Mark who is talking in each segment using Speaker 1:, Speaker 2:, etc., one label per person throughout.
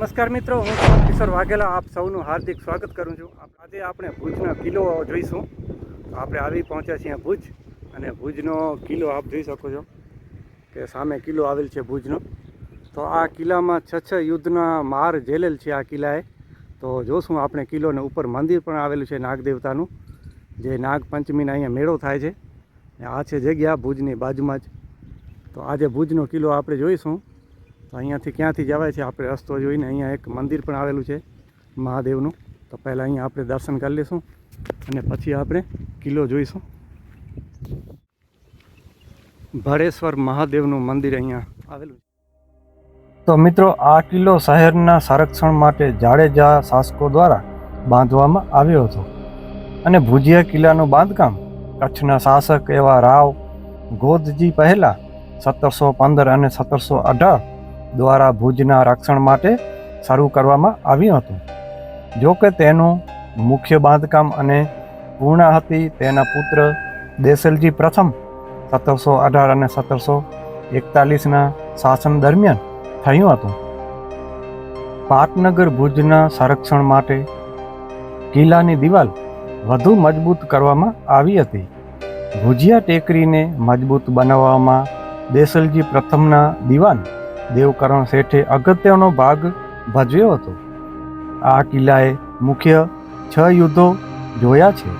Speaker 1: નમસ્કાર મિત્રો, હું કિશોર વાઘેલા. આપ સૌનું હાર્દિક સ્વાગત કરું છું. આજે આપણે ભુજના કિલ્લો જોઈશું. આપણે આવી પહોંચ્યા છીએ ભુજ અને ભુજનો કિલ્લો આપ જોઈ શકો છો કે સામે કિલ્લો આવેલ છે ભુજનો. તો આ કિલ્લામાં છ છ યુદ્ધના માર ઝેલેલ છે આ કિલ્લાએ. તો જોશું આપણે કિલ્લોને ઉપર મંદિર પણ આવેલું છે નાગદેવતાનું, જે નાગપંચમીના અહીંયા મેળો થાય છે. આ છે જગ્યા ભુજની બાજુમાં જ. તો આજે ભુજનો કિલ્લો આપણે જોઈશું. તો અહીંયાથી ક્યાંથી જવાય છે આપણે રસ્તો જોઈને અહીંયા એક મંદિર પણ આવેલું છે મહાદેવનું. તો પહેલાં અહીંયા આપણે દર્શન કરી લઈશું અને પછી આપણે કિલ્લો જોઈશું. ભરેશ્વર મહાદેવનું મંદિર અહીંયા આવેલું છે. તો મિત્રો, આ કિલ્લો શહેરના સંરક્ષણ માટે જાડેજા શાસકો દ્વારા બાંધવામાં આવ્યો હતો. અને ભુજિયા કિલ્લાનું બાંધકામ કચ્છના શાસક એવા રાવ ગોદજી પહેલાં સત્તરસો પંદર અને સત્તરસો અઢાર દ્વારા ભુજના રક્ષણ માટે શરૂ કરવામાં આવ્યું હતું. જો કે તેનું મુખ્ય બાંધકામ અને પૂર્ણાહતિ તેના પુત્ર દેસલજી પ્રથમ સત્તરસો અઢાર અને સત્તરસો એકતાલીસના શાસન દરમિયાન થયું હતું. પાટનગર ભુજના સંરક્ષણ માટે કિલ્લાની દિવાલ વધુ મજબૂત કરવામાં આવી હતી. ભુજિયા ટેકરીને મજબૂત બનાવવામાં દેસલજી પ્રથમના દિવાન દેવકરણ શેઠે અગત્યનો ભાગ ભજવ્યો હતો. આ કિલ્લાએ મુખ્ય છ યુદ્ધો જોયા છે.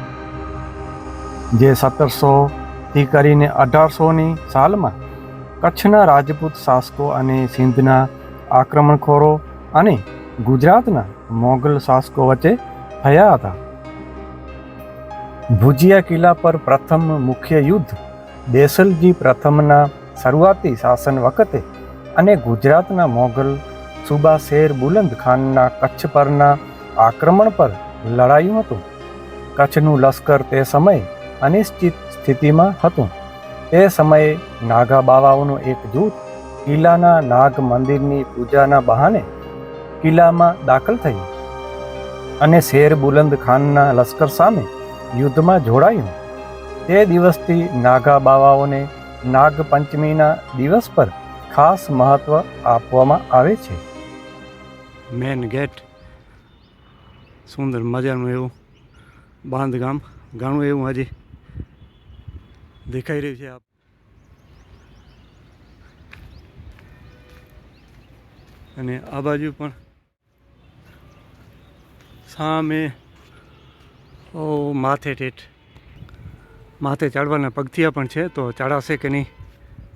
Speaker 1: જે સત્તરસોથી કરીને અઢારસોની સાલમાં કચ્છના રાજપૂત શાસકો અને સિંધના આક્રમણખોરો અને ગુજરાતના મોગલ શાસકો વચ્ચે થયા હતા. ભુજિયા કિલ્લા પર પ્રથમ મુખ્ય યુદ્ધ દેસલજી પ્રથમના શરૂઆતી શાસન વખતે અને ગુજરાતના મોગલ સુબા શેર બુલંદ ખાનના કચ્છ પરના આક્રમણ પર લડાયું હતું. કચ્છનું લશ્કર તે સમયે અનિશ્ચિત સ્થિતિમાં હતું. તે સમયે નાગા બાવાઓનું એક જૂથ કિલ્લાના નાગ મંદિરની પૂજાના બહાને કિલ્લામાં દાખલ થયું અને શેર બુલંદ ખાનના લશ્કર સામે યુદ્ધમાં જોડાયું. તે દિવસથી નાગા બાવાઓને નાગપંચમીના દિવસ પર ખાસ મહત્વ આપવામાં આવે છે. મેન ગેટ, સુંદર મજાનું એવું બાંધકામ, ઘણું એવું હજી દેખાઈ રહ્યું છે આપ અને આ બાજુ પણ સામે ઓ માથે ઠેઠ, માથે ચડવાના પગથિયા પણ છે, તો ચડાશે કે નહીં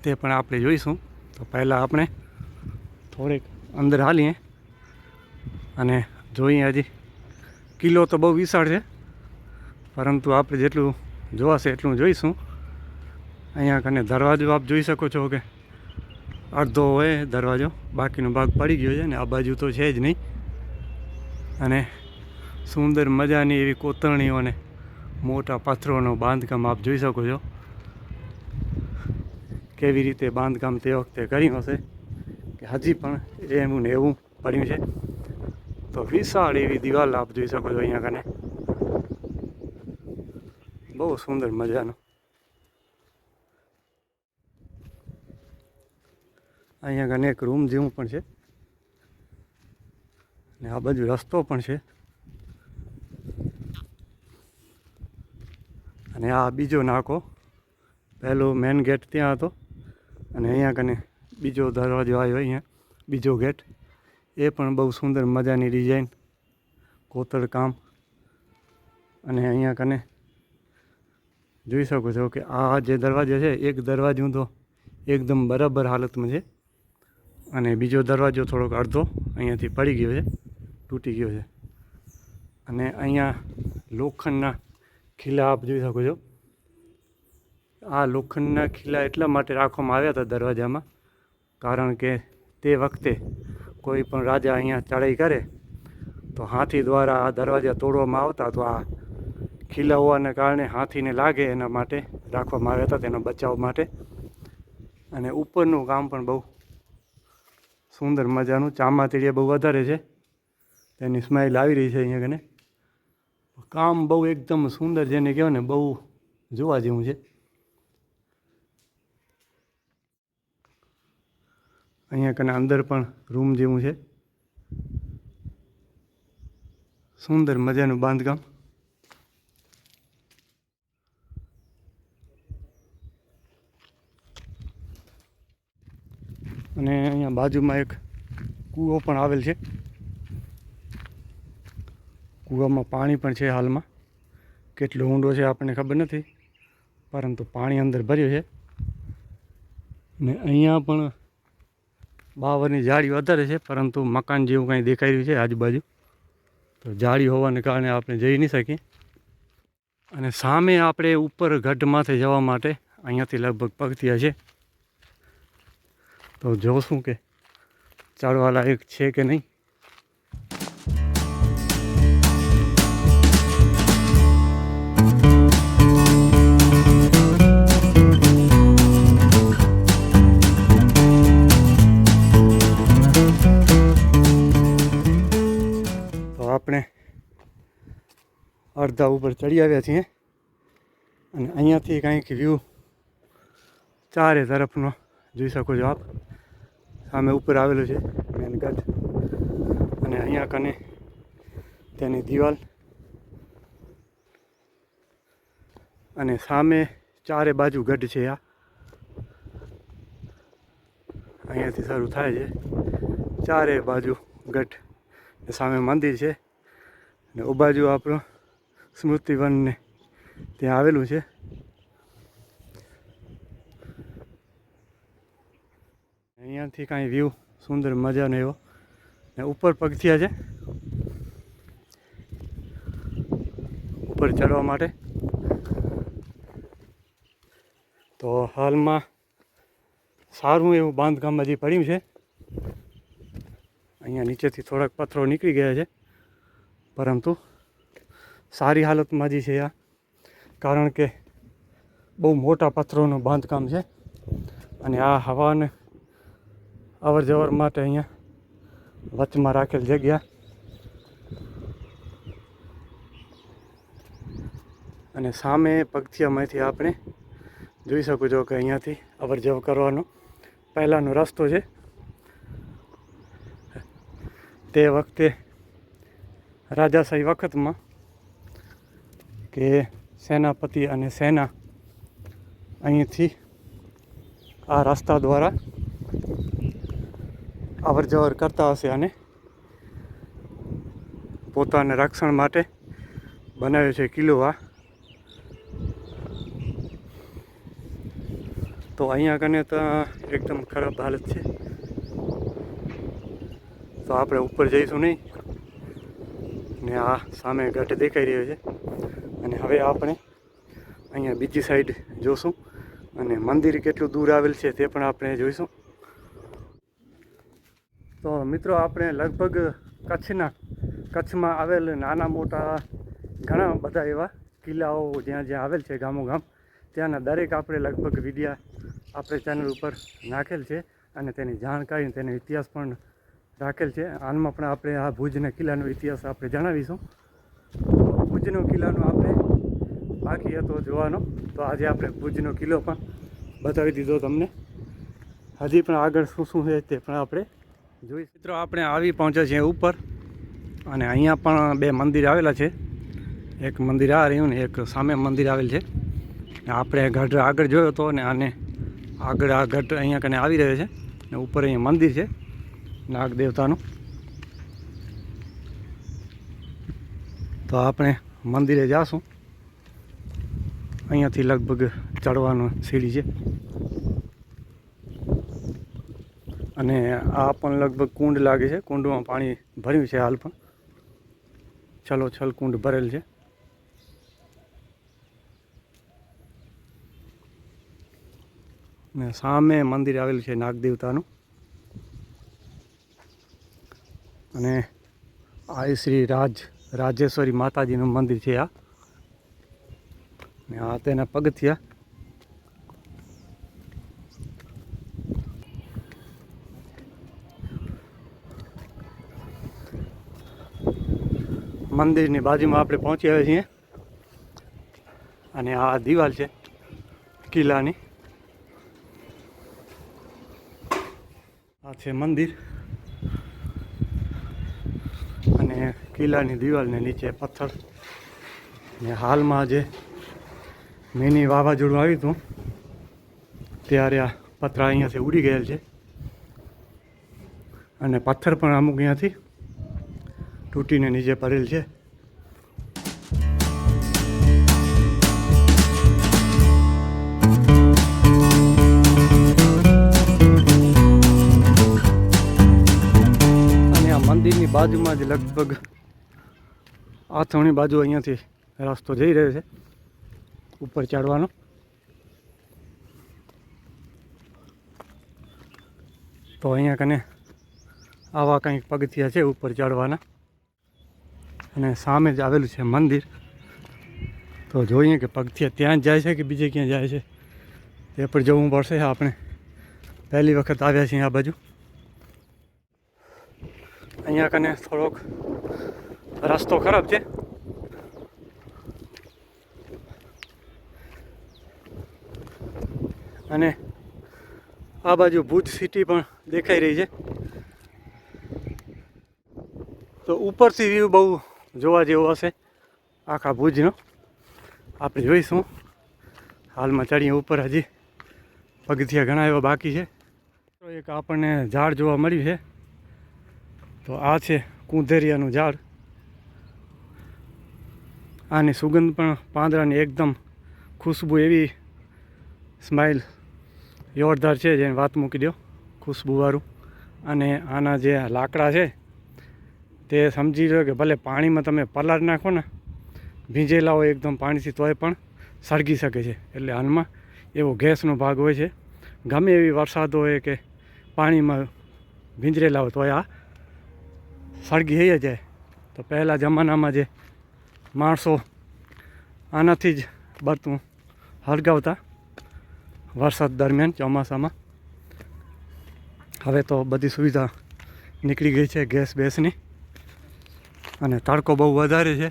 Speaker 1: તે પણ આપણે જોઈશું. તો પહેલાં આપણે થોડેક અંદર હાલીએ અને જોઈએ હજી કિલ્લો તો બહુ વિશાળ છે, પરંતુ આપણે જેટલું જોવાશે એટલું જોઈશું. અહીંયા કને દરવાજો આપ જોઈ શકો છો કે અડધો હોય દરવાજો, બાકીનો ભાગ પડી ગયો છે ને આ બાજુ તો છે જ નહીં. અને સુંદર મજાની એવી કોતરણીઓને મોટા પાથરોનો બાંધકામ આપ જોઈ શકો છો. કેવી રીતે બાંધકામ તે વખતે કર્યું હશે, કે હજી પણ એવું ને એવું પડ્યું છે. તો વિશાળ એવી દિવાલ આપ જોઈ શકો છો અહીંયા કને. બહુ સુંદર મજાનો. અહીંયા કને એક રૂમ જેવું પણ છે. ને આ બાજુ રસ્તો પણ છે. અને આ બીજો નાકો, પહેલો મેન ગેટ ત્યાં હતો. અને અહીંયા કને બીજો દરવાજો આવ્યો અહીંયા, બીજો ગેટ. એ પણ બહુ સુંદર મજાની ડિઝાઇન કોતરકામ અને અહીંયા કને જોઈ શકો છો કે આ જે દરવાજો છે, એક દરવાજો તો એકદમ બરાબર હાલતમાં છે. અને બીજો દરવાજો થોડોક અડધો અહીંયાથી પડી ગયો છે, તૂટી ગયો છે. અને અહીંયા લોખંડના ખીલા આપ જોઈ શકો છો. આ લોખંડના ખીલા એટલા માટે રાખવામાં આવ્યા હતા દરવાજામાં, કારણ કે તે વખતે કોઈ પણ રાજા અહીંયા ચડાઈ કરે, તો હાથી દ્વારા આ દરવાજા તોડવામાં આવતા, તો આ ખીલા હોવાને કારણે હાથીને લાગે એના માટે રાખવામાં આવ્યા હતા તેનો બચાવ માટે. અને ઉપરનું કામ પણ બહુ સુંદર મજાનું, ચામાતીડિયા બહુ વધારે છે. તેની સ્માઇલ આવી રહી છે અહીંયા કને. કામ બહુ એકદમ સુંદર જેને કહેવાય ને, બહુ જોવા જેવું છે. અહીંયા કને અંદર પણ રૂમ જેવું છે. સુંદર મજાનું બાંધકામ. અને અહીંયા બાજુમાં એક કૂવો પણ આવેલ છે. કૂવામાં પાણી પણ છે હાલમાં. કેટલો ઊંડો છે આપણને ખબર નથી. પરંતુ પાણી અંદર ભર્યું છે. ને અહીંયા પણ બાવરની જાળી વધારે છે, પરંતુ મકાન જેવું કાંઈ દેખાઈ રહ્યું છે આજુબાજુ. તો જાળી હોવાને કારણે આપણે જઈ નહીં શકીએ. અને સામે આપણે ઉપર ગઢ માથે જવા માટે અહીંયાથી લગભગ પગથિયા છે. તો જોશું કે ચાલવા છે કે નહીં. અડધા ઉપર ચડી આવ્યા છીએ. અને અહીંયાથી કંઈક વ્યૂ ચારે તરફનો જોઈ શકો છો આપ. સામે ઉપર આવેલું છે મેન ગઢ અને અહીંયા કને તેની દિવાલ. અને સામે ચારે બાજુ ગઢ છે આ. અહીંયાથી શરૂ થાય છે. ચારે બાજુ ગઢ. સામે મંદિર છે. ને બાજુ આપણું સ્મૃતિવન ને ત્યાં આવેલું છે. અહીંયાથી કાંઈ વ્યૂ સુંદર મજાનો એવો. ને ઉપર પગથિયા છે. ઉપર ચડવા માટે. તો હાલમાં સારું એવું બાંધકામ હજી પડ્યું છે. અહીંયા નીચેથી થોડાક પથ્થરો નીકળી ગયા છે. પરંતુ સારી હાલતમાં જ છે આ. કારણ કે બહુ મોટા પથ્થરોનું બાંધકામ છે. અને આ હવાને અવર જવર માટે અહીંયા વચમાં રાખેલ જગ્યા. અને સામે પગથિયામાંથી આપણે જોઈ શકો છો કે અહીંયાથી અવર જવર કરવાનો પહેલાંનો રસ્તો છે. તે વખતે રાજાશાહી વખતમાં કે સેનાપતિ અને સેના અહીંથી આ રસ્તા દ્વારા અવર જવર કરતા હશે અને પોતાના રક્ષણ માટે બનાવ્યો છે કિલ્લો આ તો અહીંયા કને તો એકદમ ખરાબ હાલત છે. તો આપણે ઉપર જઈશું નહીં. ને આ સામે ઘટ દેખાઈ રહ્યો છે. અને હવે આપણે અહીંયા બીજી સાઈડ જોશું. અને મંદિર કેટલું દૂર આવેલ છે તે પણ આપણે જોઈશું. તો મિત્રો, આપણે લગભગ કચ્છના, કચ્છમાં આવેલ નાના મોટા ઘણા બધા એવા કિલ્લાઓ જ્યાં જ્યાં આવેલ છે ગામો ગામ ત્યાંના દરેક આપણે લગભગ વિડીયા આપણે ચેનલ ઉપર નાખેલ છે અને તેની જાણકારી તેનો ઇતિહાસ પણ રાખેલ છે. આનમાં પણ આપણે આ ભુજના કિલ્લાનો ઇતિહાસ આપણે જણાવીશું. ભુજનો કિલ્લાનો બાકી હતો જોવાનો. તો આજે આપણે ભુજનો કિલ્લો પણ બતાવી દીધો તમને. હજી પણ આગળ શું શું છે તે પણ આપણે જોઈ મિત્રો, આપણે આવી પહોંચ્યા છીએ ઉપર અને અહીંયા પણ બે મંદિર આવેલા છે. એક મંદિર આ રહ્યું ને એક સામે મંદિર આવેલ છે. આપણે ગઢ આગળ જોયો હતો ને આને આગળ આ ગઢ અહીંયા કને આવી રહ્યો છે. ને ઉપર અહીંયા મંદિર છે નાગ દેવતાનું તો આપણે મંદિરે જાશું. અહીંયાથી લગભગ ચડવાનું સીડી છે. અને આ પણ લગભગ કુંડ લાગે છે. કુંડમાં પાણી ભર્યું છે હાલ પણ. છલો છલ કુંડ ભરેલ છે. ને સામે મંદિર આવેલું છે નાગદેવતાનું. અને આ શ્રી રાજ, રાજેશ્વરી માતાજીનું મંદિર છે આ. ને આ તેના પગથિયા મંદિરની બાજુમાં આપણે પહોંચી આવ્યા છીએ. અને આ દિવાલ છે, કિલ્લાની. આ છે મંદિર. અને કિલ્લાની દિવાલને નીચે પથ્થર. ને હાલમાં જે મિની વાવાઝોડું આવ્યું હતું. ત્યારે આ પથરા અહીંયાથી ઉડી ગયેલ છે. અને પથ્થર પણ અમુક અહીંયાથી તૂટીને નીચે પડેલ છે. અને આ મંદિરની બાજુમાં જ લગભગ આથમણી બાજુ અહીંયાથી રસ્તો જઈ રહ્યો છે. ઉપર ચડવાનો. તો અહીંયા કને આવા કંઈક પગથિયા છે ઉપર ચડવાના. અને સામે જ આવેલું છે મંદિર. તો જોઈએ કે પગથિયા ત્યાં જ જાય છે કે બીજે ક્યાં જાય છે. તે પણ જવું પડશે આપણે. પહેલી વખત આવ્યા છીએ આ બાજુ. અહીંયા કને થોડોક રસ્તો ખરાબ છે. અને આ બાજુ ભુજ સિટી પણ દેખાઈ રહી છે. તો ઉપરથી વ્યૂ બહુ જોવા જેવો હશે આખા ભુજનો. આપણે જોઈશું. હાલમાં ચડીએ ઉપર હજી. પગથિયા ઘણા એવા બાકી છે. તો એક આપણને ઝાડ જોવા મળ્યું છે. તો આ છે કુંધેરિયાનું ઝાડ. આની સુગંધ પણ પાંદડાની એકદમ ખુશ્બુ એવી સ્માઇલ જોરદાર છે જેને વાત મૂકી દો ખુશ્બુવાળું અને આના જે લાકડા છે, તે સમજી લો કે ભલે પાણીમાં તમે પલાર નાખો ને, ભીંજેલા હોય એકદમ પાણીથી તોય પણ સળગી શકે છે. એટલે હાલમાં એવો ગેસનો ભાગ હોય છે. ગમે એવી વરસાદ હોય કે પાણીમાં ભીંજરેલા હોય તોય આ સળગી થઈ જાય. તો પહેલાં જમાનામાં જે માણસો આનાથી જ બરતું હળગાવતા વરસાદ દરમિયાન ચોમાસામાં. હવે તો બધી સુવિધા નીકળી ગઈ છે ગેસ બેસની. અને તડકો બહુ વધારે છે.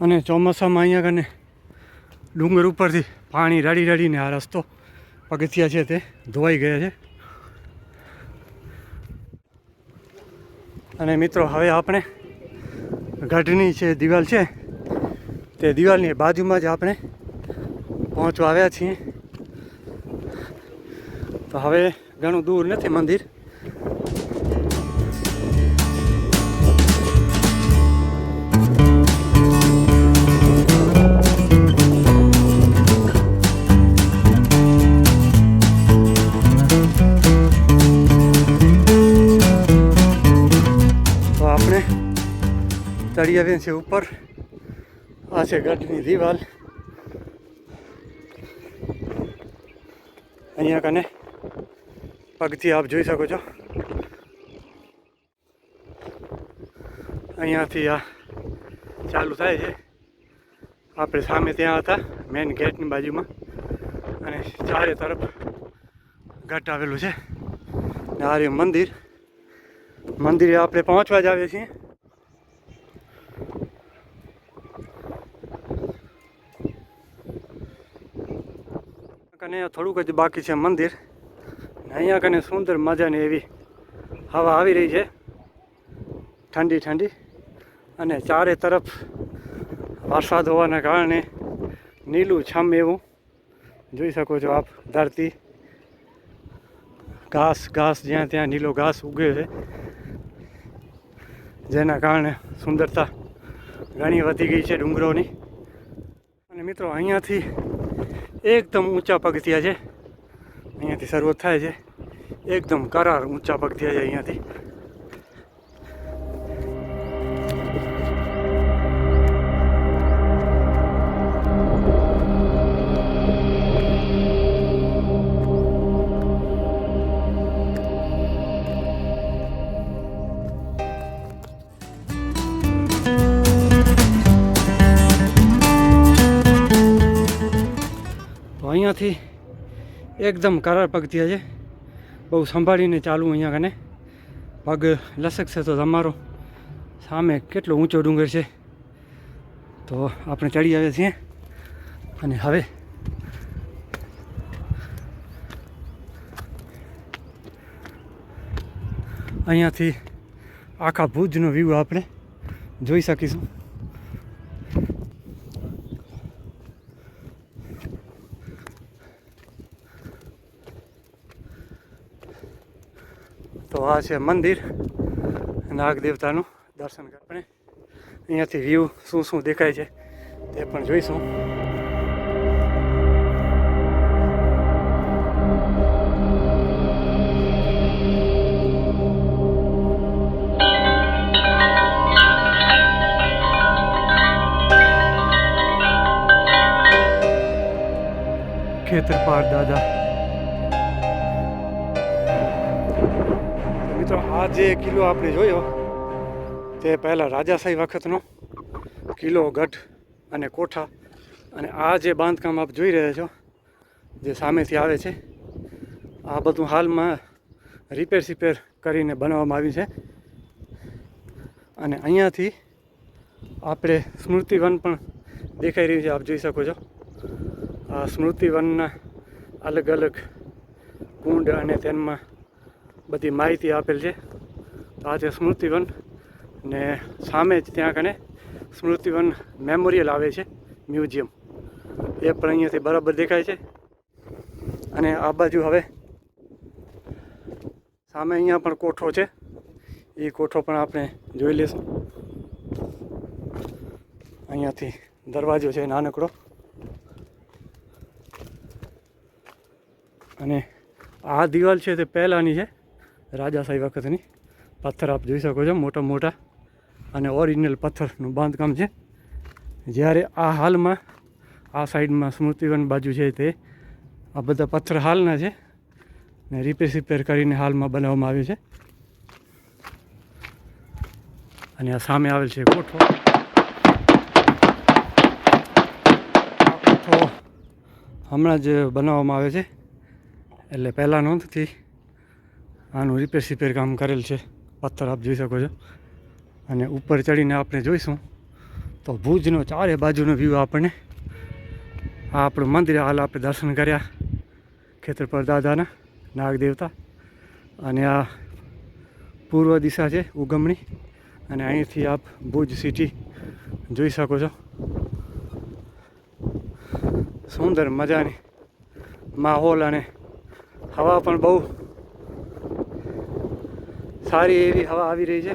Speaker 1: અને ચોમાસામાં અહીંયા કને ડુંગર ઉપરથી પાણી રડી રડીને આ રસ્તો પગથિયા છે તે ધોવાઈ ગયા છે. અને મિત્રો, હવે આપણે ગઢની છે દિવાલ છે તે દિવાલની બાજુમાં જ આપણે પહોંચવા આવ્યા છીએ. તો હવે ઘણું દૂર નથી મંદિર. ચડી આવીએ છીએ ઉપર. આ છે ગઢની દિવાલ અહીંયા કને પગથી આપ જોઈ શકો છો. અહીંયાથી આ ચાલુ થાય છે. આપણે સામે ત્યાં હતા મેઇન ગેટની બાજુમાં. અને ચારે તરફ ગઢ આવેલું છે. ને આ મંદિર. મંદિરે આપણે પહોંચવા જ આવીએ છીએ. કને થોડુંક જ બાકી છે મંદિર. અહીંયા કને સુંદર મજાની એવી હવા આવી રહી છે. ઠંડી ઠંડી. અને ચારે તરફ વરસાદ હોવાના કારણે નીલું છમ એવું. જોઈ શકો છો આપ, ધરતી. ઘાસ ઘાસ, જ્યાં ત્યાં નીલો ઘાસ ઉગે છે. જેના કારણે સુંદરતા ઘણી વધી ગઈ છે ડુંગરોની. અને મિત્રો, અહીંયાથી એકદમ ઊંચા પગથિયા છે અહીંયાથી શરૂઆત થાય છે. એકદમ કરાર ઊંચા પગથિયા છે અહીંયાથી અહીંયાથી એકદમ કરાર પગથિયા છે. બહુ સંભાળીને ચાલવું અહીંયા કને. પગ લસકશે તો તમારો. સામે કેટલો ઊંચો ડુંગર છે. તો આપણે ચડી આવ્યા છીએ. અને હવે અહીંયાથી આખા ભુજનો વ્યૂ આપણે જોઈ શકીશું. તો આ છે મંદિર નાગ દેવતાનું દર્શન આપણે. અહીંયાથી વ્યૂ શું શું દેખાય છે તે પણ જોઈશું. ખેતરપાળ, દાદા. મિત્રો, આ જે કિલ્લો આપણે જોયો, તે પહેલાં રાજાશાહી વખતનો કિલ્લો, ગઢ અને કોઠા. અને આ જે બાંધકામ આપ જોઈ રહ્યા છો, જે સામેથી આવે છે, આ બધું હાલમાં રિપેર સિપેર કરીને બનાવવામાં આવ્યું છે. અને અહીંયાથી આપણે સ્મૃતિવન પણ દેખાઈ રહ્યું છે, આપ જોઈ શકો છો. આ સ્મૃતિવનના અલગ અલગ કુંડ અને તેમાં બધી માહિતી આપેલ છે. તો આ છે સ્મૃતિવન ને સામે જ ત્યાં કને સ્મૃતિવન મેમોરિયલ આવે છે, મ્યુઝિયમ. એ પણ અહીંયાથી બરાબર દેખાય છે. અને આ બાજુ હવે સામે અહીંયા પણ કોઠો છે. એ કોઠો પણ આપણે જોઈ લઈશું અહીંયાથી દરવાજો છે, નાનકડો. અને આ દિવાલ છે તે પહેલાંની છે. રાજાશાહી વખતની પથ્થર આપ જોઈ શકો છો, મોટા મોટા અને ઓરિજિનલ પથ્થરનું બાંધકામ છે. જ્યારે આ હાલમાં આ સાઈડમાં સ્મૃતિવન બાજુ છે તે, આ બધા પથ્થર હાલના છે ને રિપેર સિપેર કરીને હાલમાં બનાવવામાં આવ્યું છે. અને આ સામે આવેલ છે કોઠો હમણાં જ બનાવવામાં આવે છે. એટલે પહેલાં નોંધથી આનું રિપેર સિપેર કામ કરેલ છે. પથ્થર આપ જોઈ શકો છો. અને ઉપર ચડીને આપણે જોઈશું તો ભુજનો ચારે બાજુનો વ્યૂ આપણને. આ આપણું મંદિર હાલ આપણે દર્શન કર્યા ખેતરપર દાદાના નાગ દેવતા અને આ પૂર્વ દિશા છે ઉગમણી. અને અહીંથી આપ ભુજ સિટી જોઈ શકો છો. સુંદર મજાની માહોલ અને હવા પણ બહુ સારી એવી હવા આવી રહી છે.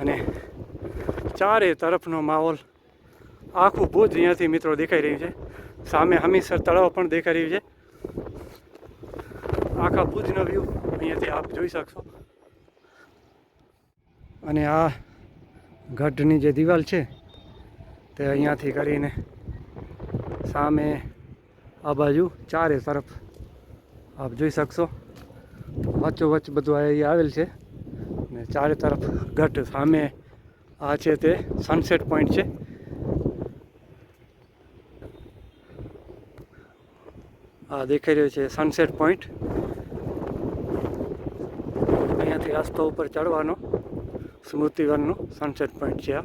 Speaker 1: અને ચારે તરફનો માહોલ આખું ભુજ અહીંયાથી મિત્રો દેખાઈ રહ્યું છે. સામે હમીસર તળાવ પણ દેખાઈ રહ્યું છે. આખા ભુજનો વ્યૂ અહીંયાથી આપ જોઈ શકશો. અને આ ગઢની જે દિવાલ છે, તે અહીંયાથી કરીને સામે આ બાજુ ચારે તરફ આપ જોઈ શકશો. વચ્ચોવચ્ચ બધું અહીંયા આવેલ છે. ને ચારે તરફ ગઢ સામે આ છે તે સનસેટ પોઈન્ટ છે. આ દેખાઈ રહ્યો છે સનસેટ પોઈન્ટ અહીંયાથી રસ્તો ઉપર ચડવાનો, સ્મૃતિવનનો સનસેટ પોઈન્ટ છે આ.